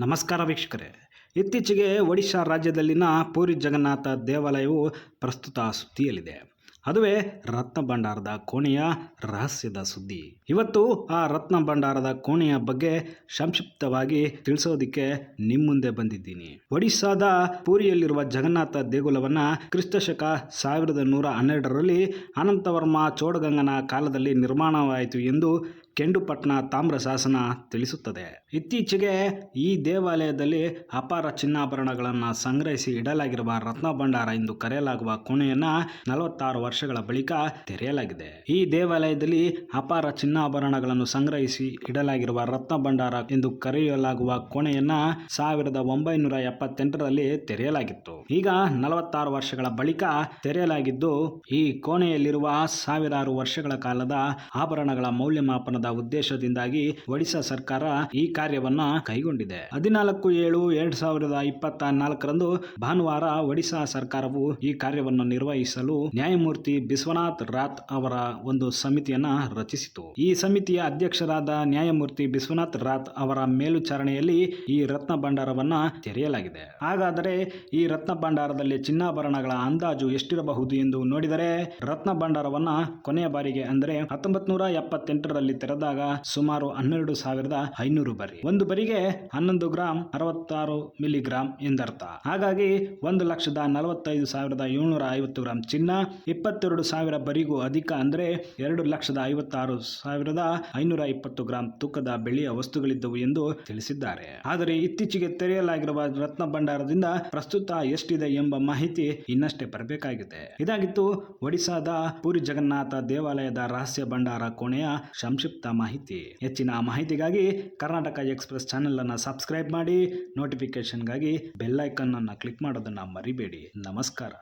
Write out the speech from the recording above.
ನಮಸ್ಕಾರ ವೀಕ್ಷಕರೇ. ಇತ್ತೀಚೆಗೆ ಒಡಿಶಾ ರಾಜ್ಯದಲ್ಲಿನ ಪೂರಿ ಜಗನ್ನಾಥ ದೇವಾಲಯವು ಪ್ರಸ್ತುತ ಸುದ್ದಿಯಲ್ಲಿದೆ. ಅದುವೇ ರತ್ನ ಭಂಡಾರದ ಕೋಣೆಯ ರಹಸ್ಯದ ಸುದ್ದಿ. ಇವತ್ತು ಆ ರತ್ನ ಭಂಡಾರದ ಕೋಣೆಯ ಬಗ್ಗೆ ಸಂಕ್ಷಿಪ್ತವಾಗಿ ತಿಳಿಸೋದಿಕ್ಕೆ ನಿಮ್ಮ ಮುಂದೆ ಬಂದಿದ್ದೀನಿ. ಒಡಿಶಾದ ಪೂರಿಯಲ್ಲಿರುವ ಜಗನ್ನಾಥ ದೇಗುಲವನ್ನ ಕ್ರಿಸ್ತಶಕ ಸಾವಿರದ ನೂರ ಹನ್ನೆರಡರಲ್ಲಿ ಅನಂತವರ್ಮ ಚೋಡಗಂಗನ ಕಾಲದಲ್ಲಿ ನಿರ್ಮಾಣವಾಯಿತು ಎಂದು ಕೆಂಡುಪಟ್ನ ತಾಮ್ರ ಶಾಸನ ತಿಳಿಸುತ್ತದೆ. ಇತ್ತೀಚೆಗೆ ಈ ದೇವಾಲಯದಲ್ಲಿ ಅಪಾರ ಚಿನ್ನಾಭರಣಗಳನ್ನು ಸಂಗ್ರಹಿಸಿ ಇಡಲಾಗಿರುವ ರತ್ನ ಭಂಡಾರ ಎಂದು ಕರೆಯಲಾಗುವ ಕೋಣೆಯನ್ನ ನಲವತ್ತಾರು ವರ್ಷಗಳ ಬಳಿಕ ತೆರೆಯಲಾಗಿದೆ. ಈ ದೇವಾಲಯದಲ್ಲಿ ಅಪಾರ ಚಿನ್ನಾಭರಣಗಳನ್ನು ಸಂಗ್ರಹಿಸಿ ಇಡಲಾಗಿರುವ ರತ್ನ ಭಂಡಾರ ಎಂದು ಕರೆಯಲಾಗುವ ಕೋಣೆಯನ್ನ ಸಾವಿರದ ಒಂಬೈನೂರ ಎಪ್ಪತ್ತೆಂಟರಲ್ಲಿ ತೆರೆಯಲಾಗಿತ್ತು. ಈಗ ನಲವತ್ತಾರು ವರ್ಷಗಳ ಬಳಿಕ ತೆರೆಯಲಾಗಿದ್ದು, ಈ ಕೋಣೆಯಲ್ಲಿರುವ ಸಾವಿರಾರು ವರ್ಷಗಳ ಕಾಲದ ಆಭರಣಗಳ ಮೌಲ್ಯಮಾಪನದ ಉದ್ದೇಶದಿಂದಾಗಿ ಒಡಿಶಾ ಸರ್ಕಾರ ಈ ಕಾರ್ಯವನ್ನ ಕೈಗೊಂಡಿದೆ. ಹದಿನಾಲ್ಕು ಏಳು ಎರಡ್ ಸಾವಿರದ ಇಪ್ಪತ್ತ ನಾಲ್ಕರಂದು ಭಾನುವಾರ ಒಡಿಶಾ ಸರ್ಕಾರವು ಈ ಕಾರ್ಯವನ್ನು ನಿರ್ವಹಿಸಲು ನ್ಯಾಯಮೂರ್ತಿ ಬಿಸ್ವನಾಥ್ ರಾತ್ ಅವರ ಒಂದು ಸಮಿತಿಯನ್ನ ರಚಿಸಿತು. ಈ ಸಮಿತಿಯ ಅಧ್ಯಕ್ಷರಾದ ನ್ಯಾಯಮೂರ್ತಿ ಬಿಸ್ವನಾಥ್ ರಾತ್ ಅವರ ಮೇಲುಚಾರಣೆಯಲ್ಲಿ ಈ ರತ್ನ ಭಂಡಾರವನ್ನ ತೆರೆಯಲಾಗಿದೆ. ಹಾಗಾದರೆ ಈ ರತ್ನ ಭಂಡಾರದಲ್ಲಿ ಚಿನ್ನಾಭರಣಗಳ ಅಂದಾಜು ಎಷ್ಟಿರಬಹುದು ಎಂದು ನೋಡಿದರೆ ರತ್ನ ಭಂಡಾರವನ್ನ ಕೊನೆಯ ಬಾರಿಗೆ ಅಂದರೆ ಹತ್ತೊಂಬತ್ ನೂರ ಎಪ್ಪತ್ತೆಂಟರಲ್ಲಿ ತೆರೆದಾಗ ಸುಮಾರು ಹನ್ನೆರಡು ಸಾವಿರದ ಐನೂರು ಬರಿ ಒಂದು ಬರಿಗೆ ಹನ್ನೊಂದು ಗ್ರಾಂ ಅರವತ್ತಾರು ಮಿಲಿಗ್ರಾಂ ಎಂದರ್ಥ. ಹಾಗಾಗಿ ಒಂದು ಲಕ್ಷದ ನಲವತ್ತೈದು ಸಾವಿರದ ಏಳ್ನೂರ ಐವತ್ತು ಗ್ರಾಂ ಚಿನ್ನ, ಇಪ್ಪತ್ತೆರಡು ಸಾವಿರ ಬರಿಗೂ ಅಧಿಕ ಅಂದರೆ ಎರಡು ಲಕ್ಷದ ಐವತ್ತಾರು ಸಾವಿರದ ಐನೂರ ಇಪ್ಪತ್ತು ಗ್ರಾಂ ತೂಕದ ಬೆಳ್ಳಿಯ ವಸ್ತುಗಳಿದ್ದವು ಎಂದು ತಿಳಿಸಿದ್ದಾರೆ. ಆದರೆ ಇತ್ತೀಚೆಗೆ ತೆರೆಯಲಾಗಿರುವ ರತ್ನ ಭಂಡಾರದಿಂದ ಪ್ರಸ್ತುತ ಎಷ್ಟಿದೆ ಎಂಬ ಮಾಹಿತಿ ಇನ್ನಷ್ಟೇ ಬರಬೇಕಾಗಿದೆ. ಇದಾಗಿತ್ತು ಒಡಿಶಾದ ಪೂರಿ ಜಗನ್ನಾಥ ದೇವಾಲಯದ ರಹಸ್ಯ ಭಂಡಾರ ಕೋಣೆಯ ಸಂಕ್ಷಿಪ್ತ ಮಾಹಿತಿ. ಹೆಚ್ಚಿನ ಮಾಹಿತಿಗಾಗಿ ಕರ್ನಾಟಕ ಎಕ್ಸ್ಪ್ರೆಸ್ ಚಾನೆಲ್ ಅನ್ನು ಸಬ್ಸ್ಕ್ರೈಬ್ ಮಾಡಿ ನೋಟಿಫಿಕೇಶನ್ಗಾಗಿ ಬೆಲ್ಲೈಕನ್ ಅನ್ನು ಕ್ಲಿಕ್ ಮಾಡೋದನ್ನ ಮರಿಬೇಡಿ. ನಮಸ್ಕಾರ.